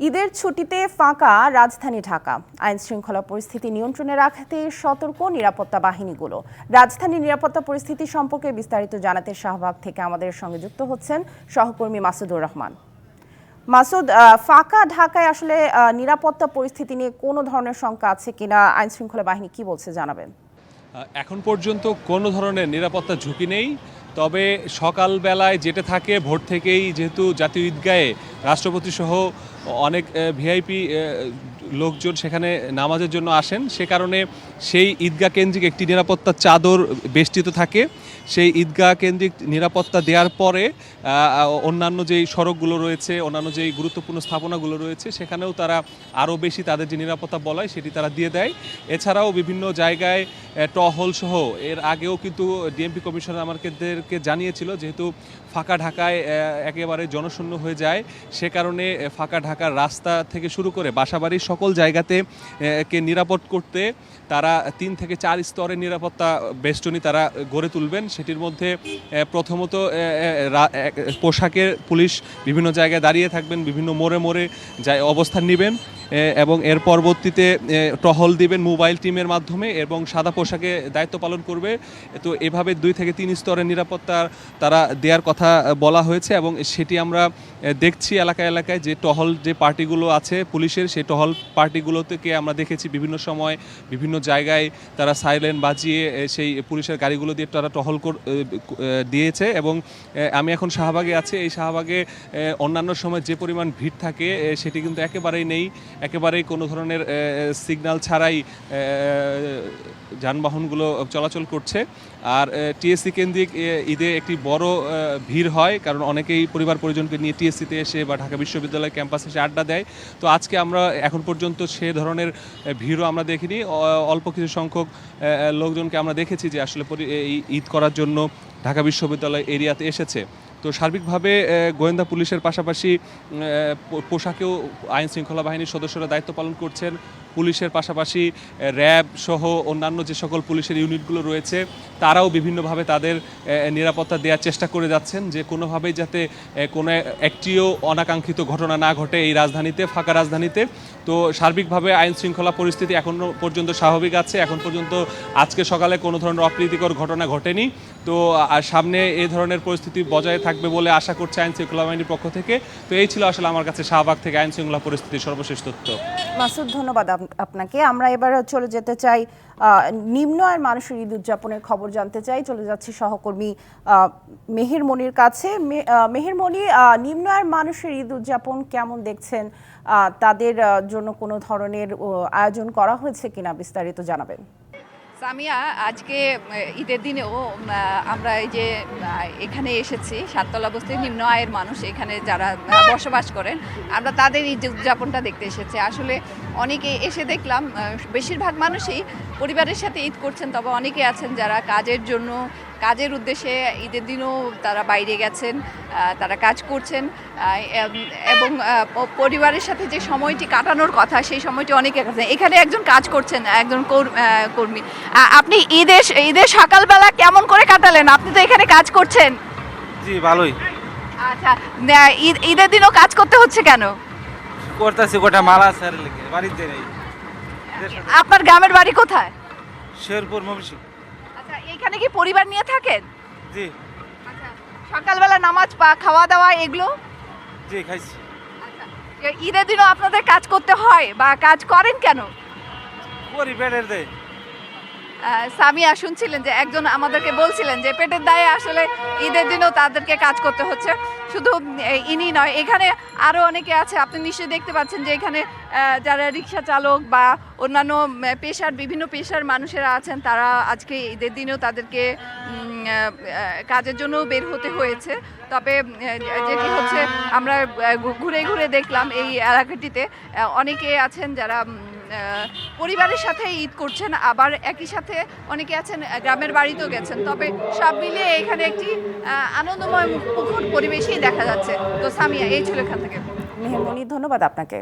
ঈদের ছুটিতে ফাঁকা রাজধানী ঢাকা। আইন শৃঙ্খলা পরিস্থিতি নিয়ন্ত্রণে রাখতে সতর্ক নিরাপত্তা বাহিনীগুলো। রাজধানীর নিরাপত্তা পরিস্থিতি সম্পর্কে বিস্তারিত জানাতে শাহবাগ থেকে আমাদের সঙ্গে যুক্ত হচ্ছেন সহকর্মী মাসুদুর রহমান। মাসুদ ফাঁকা ঢাকায় আসলে নিরাপত্তা পরিস্থিতি নিয়ে কোনো ধরনের শঙ্কা আছে কিনা? আইন শৃঙ্খলা বাহিনী কি বলছে জানাবেন? এখন পর্যন্ত কোনো ধরনের নিরাপত্তা ঝুঁকি নেই। তবে সকালবেলায় যেটা থাকে, ভোর থেকেই যেহেতু জাতীয় ঈদগাহে রাষ্ট্রপতি সহ অনেক ভিআইপি লোকজন সেখানে নামাজের জন্য আসেন। সে কারণে সেই ঈদগাহ কেন্দ্রিক একটি নিরাপত্তা চাদর বেষ্টিত থাকে। সেই ঈদগাহ কেন্দ্রিক নিরাপত্তা দেওয়ার পরে অন্যান্য যেই সড়কগুলো রয়েছে, অন্যান্য যেই গুরুত্বপূর্ণ স্থাপনাগুলো রয়েছে, সেখানেও তারা আরও বেশি তাদের যে নিরাপত্তা বলায়, সেটি তারা দিয়ে দেয়। এছাড়াও বিভিন্ন জায়গায় টহল সহ, এর আগেও কিন্তু ডিএমপি কমিশনার আমাদেরকে জানিয়েছিল, যেহেতু ফাঁকা ঢাকায় একেবারে জনশূন্য হয়ে যায়, সে কারণে ফাঁকা ঢাকার রাস্তা থেকে শুরু করে বাসাবাড়ির সকল জায়গাতে কে নিরাপদ করতে তারা তিন থেকে চার স্তরের নিরাপত্তা বেষ্টনী তারা গড়ে তুলবেন। সেটির মধ্যে প্রথমত পোশাকের পুলিশ বিভিন্ন জায়গায় দাঁড়িয়ে থাকবেন, বিভিন্ন মোড়ে মোড়ে যায় অবস্থান নেবেন এবং এর পরবর্তীতে টহল দিবেন মোবাইল টিমের মাধ্যমে এবং সাদা পোশাকে দায়িত্ব পালন করবে। তো এভাবে দুই থেকে তিন স্তরের নিরাপত্তা তারা দেওয়ার কথা বলা হয়েছে এবং সেটি আমরা দেখছি এলাকায় এলাকায় যে টহল যে পার্টিগুলো আছে পুলিশের, সেই টহল পার্টিগুলো থেকে আমরা দেখেছি বিভিন্ন সময় বিভিন্ন জায়গায় তারা সাইলেন্ট বাজিয়ে সেই পুলিশের গাড়িগুলো দিয়ে তারা টহল দিয়েছে এবং আমি এখন শাহবাগে আছি। এই শাহবাগে অন্যান্য সময় যে পরিমাণ ভিড় থাকে সেটি কিন্তু একেবারেই নেই। একেবারেই কোনো ধরনের সিগন্যাল ছাড়াই যানবাহনগুলো চলাচল করছে। আর টিএসসি কেন্দ্রিক ঈদে একটি বড় ভিড় হয়, কারণ অনেকেই পরিবার পরিজনকে নিয়ে টিএসসিতে এসে বা ঢাকা বিশ্ববিদ্যালয় ক্যাম্পাসে এসে আড্ডা দেয়। তো আজকে আমরা এখন পর্যন্ত সে ধরনের ভিড়ও আমরা দেখিনি। অল্প কিছু সংখ্যক লোকজনকে আমরা দেখেছি যে আসলে এই ঈদ করার জন্য ঢাকা বিশ্ববিদ্যালয় এরিয়াতে এসেছে। তো সার্বিকভাবে গোয়েন্দা পুলিশের পাশাপাশি পোশাকেও আইন শৃঙ্খলা বাহিনীর সদস্যরা দায়িত্ব পালন করছেন। পুলিশের পাশাপাশি র্যাব সহ অন্যান্য যে সকল পুলিশের ইউনিটগুলো রয়েছে, তারাও বিভিন্নভাবে তাদের নিরাপত্তা দেওয়ার চেষ্টা করে যাচ্ছেন যে কোনোভাবেই যাতে কোনো একটিও অনাকাঙ্ক্ষিত ঘটনা না ঘটে এই রাজধানীতে, ফাঁকা রাজধানীতে। তো সার্বিকভাবে আইন শৃঙ্খলা পরিস্থিতি এখনও পর্যন্ত স্বাভাবিক আছে। এখন পর্যন্ত আজকে সকালে কোনো ধরনের অপ্রীতিকর ঘটনা ঘটেনি। তো সামনে এই ধরনের পরিস্থিতি বজায় থাকবে বলে আশা করছে আইন শৃঙ্খলা বাহিনীর পক্ষ থেকে। তো এই ছিল আসলে আমার কাছে শাহবাগ থেকে আইন শৃঙ্খলা পরিস্থিতির সর্বশেষ তথ্য। মাসুদ, ধন্যবাদ আপ- আপনাকে। আমরা এবার চলে যেতে চাই নিম্ন আয়ের মানুষের ঈদ উদযাপনের খবর জানতে চাই। চলে যাচ্ছি সহকর্মী মেহের মনির কাছে। মেহের মনি নিম্ন আয়ের মানুষের ঈদ উদযাপন কেমন দেখছেন? তাদের জন্য কোনো ধরনের আয়োজন করা হয়েছে কিনা বিস্তারিত জানাবেন। সামিয়া, আজকে ঈদের দিনেও আমরা এই যে এখানে এসেছি, সাততলা বস্তির নিম্ন আয়ের মানুষ এখানে যারা বসবাস করেন, আমরা তাদের ঈদ উদযাপনটা দেখতে এসেছি। আসলে অনেকে এসে দেখলাম বেশিরভাগ মানুষই পরিবারের সাথে ঈদ করছেন, তবে অনেকে আছেন যারা কাজের জন্য কাজের উদ্দেশ্যে ঈদের দিনও তারা বাইরে গেছেন তারা কাজ করছেন এবং পরিবারের সাথে যে সময়টি কাটানোর কথা সেই সময়টি অনেকে আছে এখানে একজন কাজ করছেন একজন কর- কর্মী। আপনি ঈদের ঈদের সকালবেলা কেমন করে কাটালেন? আপনি তো এখানে কাজ করছেন। জি ভালোই। আচ্ছা ঈদের দিনও কাজ করতে হচ্ছে কেন? করতেছি গোটা মালা স্যার বাড়িতে নেই। আপনার গ্রামের বাড়ি কোথায়? শেরপুর মবিসি এখানে কি পরিবার নিয়ে থাকেন? জি। আচ্ছা সকালবেলা নামাজ পা খাওয়া দাওয়া এগুলো? জি খাইছি। আচ্ছা ঈদের দিনও আপনাদের কাজ করতে হয় বা কাজ করেন কেন? করি বেড়ের দেয়। সামিয়া শুনছিলেন যে একজন আমাদেরকে বলছিলেন যে পেটের দায়ে আসলে ঈদের দিনেও তাদেরকে কাজ করতে হচ্ছে। শুধু ইনি নয়, এখানে আরও অনেকে আছে। আপনি নিশ্চয়ই দেখতে পাচ্ছেন যে এখানে যারা রিক্সা চালক বা অন্যান্য পেশার, বিভিন্ন পেশার মানুষেরা আছেন, তারা আজকে ঈদের দিনেও তাদেরকে কাজের জন্য বের হতে হয়েছে। তবে যেটি হচ্ছে, আমরা ঘুরে ঘুরে দেখলাম এই এলাকাটিতে অনেকে আছেন যারা পরিবারের সাথে ঈদ করছেন, আবার একই সাথে অনেকে আছেন গ্রামের বাড়িতেও গেছেন। তবে সব মিলিয়ে এখানে একটি আনন্দময় মুখর পরিবেশই দেখা যাচ্ছে। তো সামিয়া, এই ছিল এখান থেকে। মেহমনি ধন্যবাদ আপনাকে।